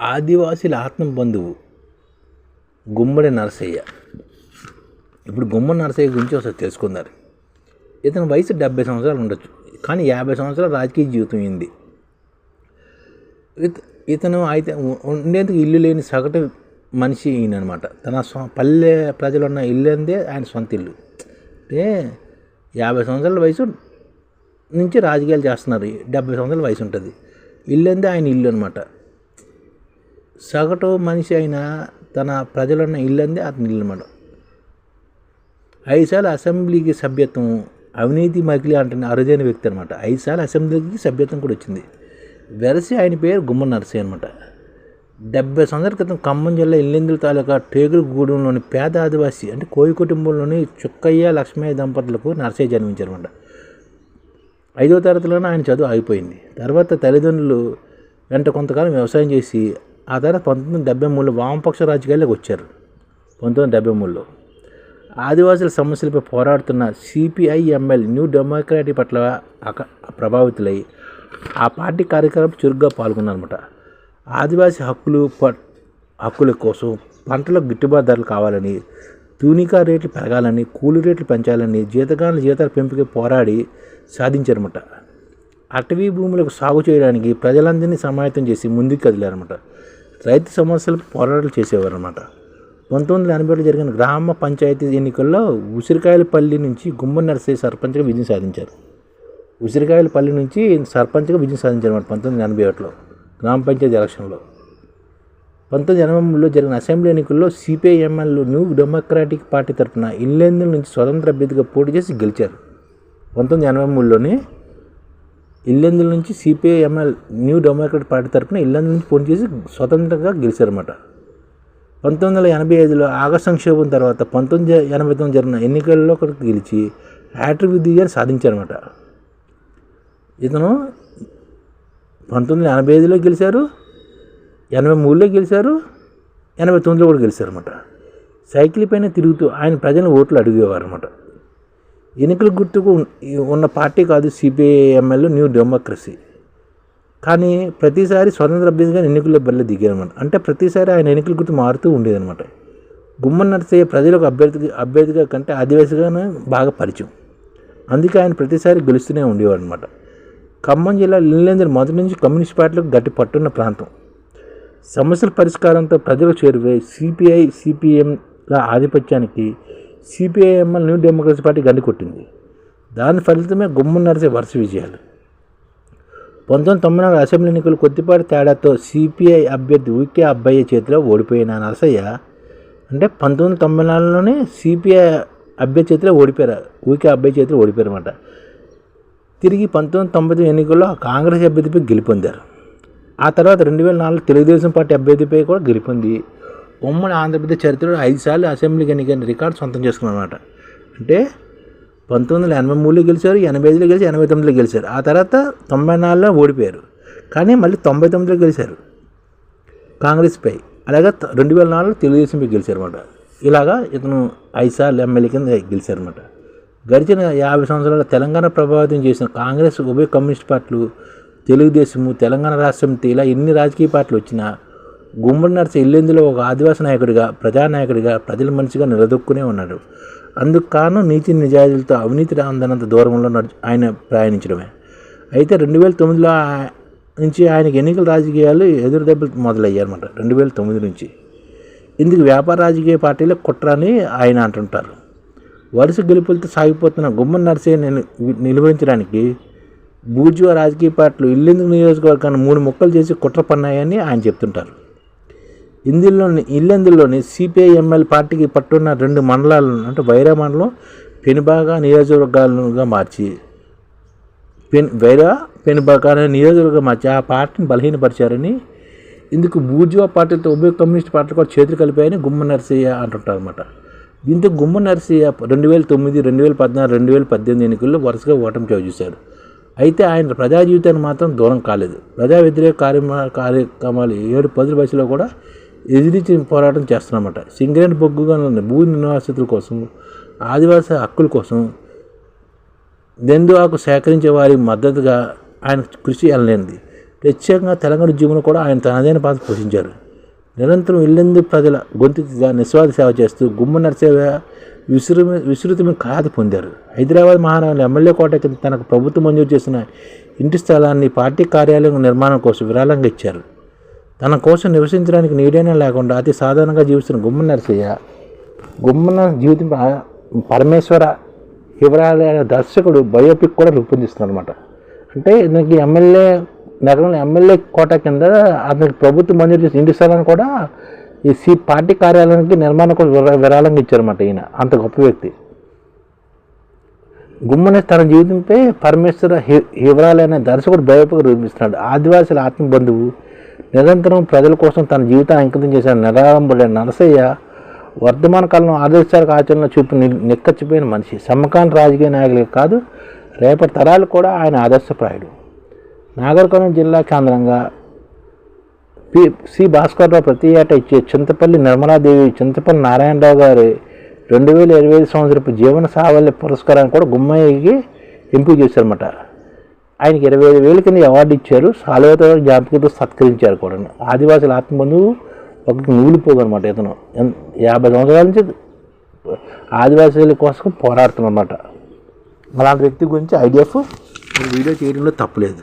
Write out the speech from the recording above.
ఆదివాసీల ఆత్మ బంధువు గుమ్మడి నరసయ్య. ఇప్పుడు గుమ్మడి నరసయ్య గురించి ఒకసారి తెలుసుకుందారు ఇతని వయసు డెబ్బై సంవత్సరాలు ఉండొచ్చు. కానీ యాభై సంవత్సరాల రాజకీయ జీవితం అయింది. ఇతను అయితే ఉండేందుకు ఇల్లు లేని సగటు మనిషి ఈయన అనమాట తన స్వ పల్లె ప్రజలు ఉన్న ఇల్లు అందే ఆయన సొంత ఇల్లు. అంటే యాభై సంవత్సరాల వయసు నుంచి రాజకీయాలు చేస్తున్నారు. డెబ్బై సంవత్సరాల వయసు ఉంటుంది. ఇల్లు అందే ఆయన ఇల్లు అనమాట సగటు మనిషి అయిన తన ప్రజలున్న ఇల్లందే అతని ఇల్లు అనమాట ఐదు అసెంబ్లీకి సభ్యత్వం అవినీతి మకిలి అంటున్న అరుదైన వ్యక్తి అనమాట ఐదుసార్లు అసెంబ్లీకి సభ్యత్వం కూడా వచ్చింది. వెరసి ఆయన పేరు గుమ్మ నరసయ్య అనమాట డెబ్బై సంవత్సరాల క్రితం ఖమ్మం జిల్లా ఇల్లెందుల తాలూకా టేగులగూడెంలోని పేద ఆదివాసి అంటే కోయి కుటుంబంలోని చుక్కయ్య లక్ష్మయ్య దంపతులకు నరసయ్య జన్మించారన్నమాట ఐదో తరగతిలోనే ఆయన చదువు ఆగిపోయింది. తర్వాత తల్లిదండ్రులు వెంట కొంతకాలం వ్యవసాయం చేసి ఆ తర్వాత పంతొమ్మిది వందల డెబ్బై మూడులో వామపక్ష రాజకీయాల్లోకి వచ్చారు. పంతొమ్మిది వందల డెబ్బై మూడులో. ఆదివాసుల సమస్యలపై పోరాడుతున్న సిపిఐఎంఎల్ న్యూ డెమోక్రాటిక్ పట్ల అక ప్రభావితులై ఆ పార్టీ కార్యక్రమం చురుగ్గా పాల్గొన్నారన్నమాట ఆదివాసీ హక్కులు ప హక్కుల కోసం పంటలకు గిట్టుబాటు ధరలు కావాలని తూనికా రేట్లు పెరగాలని కూలి రేట్లు పెంచాలని జీతగానుల జీతాల పెంపుకి పోరాడి సాధించారన్నమాట. అటవీ భూములకు సాగు చేయడానికి ప్రజలందరినీ సమాయత్తం చేసి ముందుకు కదిలారన్నమాట. రైతు సమస్యలు పోరాటాలు చేసేవారు అనమాట పంతొమ్మిది వందల ఎనభైలో జరిగిన గ్రామ పంచాయతీ ఎన్నికల్లో ఉసిరికాయలపల్లి నుంచి గుమ్మ నరసయ్య సర్పంచ్గా విజయం సాధించారు. ఉసిరికాయలపల్లి నుంచి సర్పంచ్గా విజయం సాధించారు అన్నమాట పంతొమ్మిది వందల ఎనభై ఒకటిలో గ్రామ పంచాయతీ ఎలక్షన్లో. పంతొమ్మిది ఎనభై మూడులో జరిగిన అసెంబ్లీ ఎన్నికల్లో సిపిఐఎంఎల్ న్యూ డెమోక్రాటిక్ పార్టీ తరఫున ఇల్లెందుల నుంచి స్వతంత్ర అభ్యర్థిగా పోటీ చేసి గెలిచారు. పంతొమ్మిది ఎనభై మూడులోనే ఇల్లెందుల నుంచి సిపిఐఎంఎల్ న్యూ డెమోక్రాటిక్ పార్టీ తరఫున ఇల్లెందుల నుంచి పోటీ చేసి స్వతంత్రంగా గెలిచారన్నమాట. పంతొమ్మిది వందల ఎనభై ఐదులో ఆగస్ట్ సంక్షోభం తర్వాత పంతొమ్మిది ఎనభై తొమ్మిది జరిగిన ఎన్నికల్లో ఒకరికి గెలిచి హ్యాట్రిక్ విజయాన్ని సాధించారన్నమాట. ఇతను పంతొమ్మిది వందల ఎనభై ఐదులో గెలిచారు ఎనభై మూడులో గెలిచారు ఎనభై తొమ్మిదిలో కూడా గెలిచారు అనమాట సైకిల్ పైన తిరుగుతూ ఆయన ప్రజలను ఓట్లు అడిగేవారు అనమాట ఎన్నికల గుర్తుకు ఉన్న పార్టీ కాదు సిపిఐఎంఎల్ న్యూ డెమోక్రసీ. కానీ ప్రతిసారి స్వతంత్ర అభ్యర్థిగా ఎన్నికల్లో బరిలో దిగారనమాట అంటే ప్రతిసారి ఆయన ఎన్నికల గుర్తు మారుతూ ఉండేదనమాట గుమ్మన్ నరసయ్య ప్రజలకు అభ్యర్థి అభ్యర్థిగా కంటే ఆదివాసిగానే బాగా పరిచయం. అందుకే ఆయన ప్రతిసారి గెలుస్తూనే ఉండేవాడు అనమాట ఖమ్మం జిల్లా ఇల్లేందరు మొదటి నుంచి కమ్యూనిస్ట్ పార్టీలకు గట్టి పట్టున్న ప్రాంతం. సమస్యల పరిష్కారంతో ప్రజలకు చేరువే సిపిఐ సిపిఎంల ఆధిపత్యానికి CPI ML new democracy party గండి కొట్టింది. దాని ఫలితమే గుమ్మం నరసే వరుస విజయాలు. పంతొమ్మిది తొంభై నాలుగు అసెంబ్లీ ఎన్నికలు కొద్దిపాటి తేడాతో సిపిఐ అభ్యర్థి ఊకే అబ్బాయి చేతిలో ఓడిపోయిన నరసయ్య అంటే పంతొమ్మిది తొంభై నాలుగులోనే సిపిఐ అభ్యర్థి చేతిలో ఓడిపోయారు. ఊకే అబ్బాయి చేతిలో ఓడిపోయారు అనమాట తిరిగి పంతొమ్మిది తొంభై ఎన్నికల్లో కాంగ్రెస్ అభ్యర్థిపై గెలుపొందారు. ఆ తర్వాత రెండు వేల నాలుగు తెలుగుదేశం పార్టీ అభ్యర్థిపై కూడా గెలుపొంది. ఉమ్మడి ఆంధ్రప్రదేశ్ చరిత్రలో ఐదు సార్లు అసెంబ్లీకి ఎన్నికైన రికార్డు సొంతం చేసుకున్నారన్నమాట అంటే పంతొమ్మిది వందల ఎనభై మూడులో గెలిచారు ఎనభై ఐదులో గెలిచి ఎనభై తొమ్మిదిలో గెలిచారు. ఆ తర్వాత తొంభై నాలుగులో ఓడిపోయారు. కానీ మళ్ళీ తొంభై తొమ్మిదిలో గెలిచారు కాంగ్రెస్పై అలాగే రెండు వేల నాలుగులో తెలుగుదేశంపై గెలిచారన్నమాట. ఇలాగా ఇతను ఐదు సార్లు ఎమ్మెల్యే కింద గెలిచారన్నమాట. గడిచిన యాభై సంవత్సరాల తెలంగాణ ప్రభావితం చేసిన కాంగ్రెస్ ఉభయ కమ్యూనిస్ట్ పార్టీలు తెలుగుదేశము తెలంగాణ రాష్ట్రం ఇలా ఎన్ని రాజకీయ పార్టీలు వచ్చినా గుమ్మడి నర్సి ఇల్లెందులో ఒక ఆదివాసీ నాయకుడిగా ప్రజానాయకుడిగా ప్రజల మనిషిగా నిలదొక్కునే ఉన్నాడు. అందుకు కారణం నీతి నిజాయితీలతో అవినీతి అందనంత దూరంలో నడుచు ఆయన ప్రయాణించడమే. అయితే రెండు వేల తొమ్మిదిలో నుంచి ఆయనకి ఎన్నికల రాజకీయాలు ఎదురు దెబ్బలు మొదలయ్యాయన్నమాట రెండు వేల తొమ్మిది నుంచి. ఇందుకు వ్యాపార రాజకీయ పార్టీల కుట్ర అని ఆయన అంటుంటారు. వరుస గెలుపులతో సాగిపోతున్న గుమ్మడి నర్సే నిలువరించడానికి బూర్జువా రాజకీయ పార్టీలు ఇల్లెందుకు నియోజకవర్గాన్ని మూడు ముక్కలు చేసి కుట్ర పన్నాయని ఆయన చెప్తుంటారు. ఇందులోని ఇల్లెందులోని సిపిఐఎంఎల్ పార్టీకి పట్టున్న రెండు మండలాలను అంటే వైరా మండలం పెనుబాగా నియోజకవర్గాలుగా మార్చి. పెన్ వైరా పెనుబాగా అనే నియోజకవర్గం మార్చి. ఆ పార్టీని బలహీనపరిచారని ఇందుకు బూర్జువా పార్టీతో ఉభయ కమ్యూనిస్ట్ పార్టీలు కూడా చేతులు కలిపాయని గుమ్మ నరసయ్య అంటుంటారు అనమాట దీంతో గుమ్మ నరసయ్య రెండు వేల తొమ్మిది రెండు వేల పద్నాలుగు రెండు వేల పద్దెనిమిది ఎన్నికల్లో వరుసగా ఓటమి చవి చూశారు అయితే ఆయన ప్రజా జీవితానికి మాత్రం దూరం కాలేదు. ప్రజా వ్యతిరేక కార్యక్రమ కార్యక్రమాలు ఏడు పదుల వయసులో కూడా ఎదిరించి పోరాటం చేస్తున్నమాట. సింగరేణి బొగ్గుగా ఉన్న భూ నివాసితుల కోసం ఆదివాసీ హక్కుల కోసం దెందు ఆకు సేకరించే వారి మద్దతుగా ఆయన కృషి ఎనలేనిది. ప్రత్యేకంగా తెలంగాణ ఉద్యమంలో కూడా ఆయన తనదైన పాత్ర పోషించారు. నిరంతరం ఇల్లెందు ప్రజల గొంతుగా నిస్వార్థ సేవ చేస్తూ గుమ్మ నరసేవ విస్తృత విస్తృతమైన ఖాత పొందారు. హైదరాబాద్ మహానగరంలో ఎమ్మెల్యే కోట కింద తనకు ప్రభుత్వం మంజూరు చేసిన ఇంటి స్థలాన్ని పార్టీ కార్యాలయం నిర్మాణం కోసం విరాళంగా ఇచ్చారు. తన కోసం నివసించడానికి నీడైనా లేకుండా అతి సాధారణంగా జీవిస్తున్న గుమ్మ నరసయ్య గుమ్మన జీవితం పరమేశ్వర వివరాల దర్శకుడు బయోపిక్ కూడా రూపొందిస్తున్నారు అనమాట అంటే దీనికి ఎమ్మెల్యే నగరంలో ఎమ్మెల్యే కోట కింద అతనికి ప్రభుత్వం మంజూరు చేసిన ఇంటి స్థలాన్ని కూడా ఈ సి పార్టీ కార్యాలయానికి నిర్మాణం కూడా విరా- విరాళంగా ఇచ్చారన్నమాట ఈయన అంత గొప్ప వ్యక్తి. గుమ్మనే తన జీవితంపై పరమేశ్వర హి- హివరాలు అనే దర్శకుడు బయోపిక్ రూపిస్తున్నాడు ఆదివాసుల ఆత్మ బంధువు నిరంతరం ప్రజల కోసం తన జీవితాన్ని అంకితం చేసిన నిరాడంబుడైన నరసయ్య వర్ధమాన కాలంలో ఆదర్శాలకు ఆచరణలో చూపి నిక్కచ్చిపోయిన మనిషి. సమకాన్ రాజకీయ నాయకులే కాదు రేపటి తరాలు కూడా ఆయన ఆదర్శప్రాయుడు నాగరికర్నూలు జిల్లా కేంద్రంగా పి సి భాస్కర్రావు ప్రతి ఏటా ఇచ్చే చింతపల్లి నిర్మలాదేవి చింతపల్లి నారాయణరావు గారి రెండు వేల ఇరవై ఐదు సంవత్సరపు జీవన సావల్య పురస్కారాన్ని కూడా గుమ్మయ్యకి ఎంపిక చేశారన్నమాట. ఆయనకి ఇరవై ఐదు వేల కింద అవార్డు ఇచ్చారు. సాలవేత జ్ఞాపకంతో సత్కరించారు కూడా ఆదివాసుల ఆత్మబంధువు ఒకరికి నూలిపోదనమాట ఇతను. యాభై సంవత్సరాల నుంచి ఆదివాసీల కోసం పోరాడుతున్నమాట అలాంటి వ్యక్తి గురించి ఐడిఎఫ్ వీడియో చేయడంలో తప్పలేదు.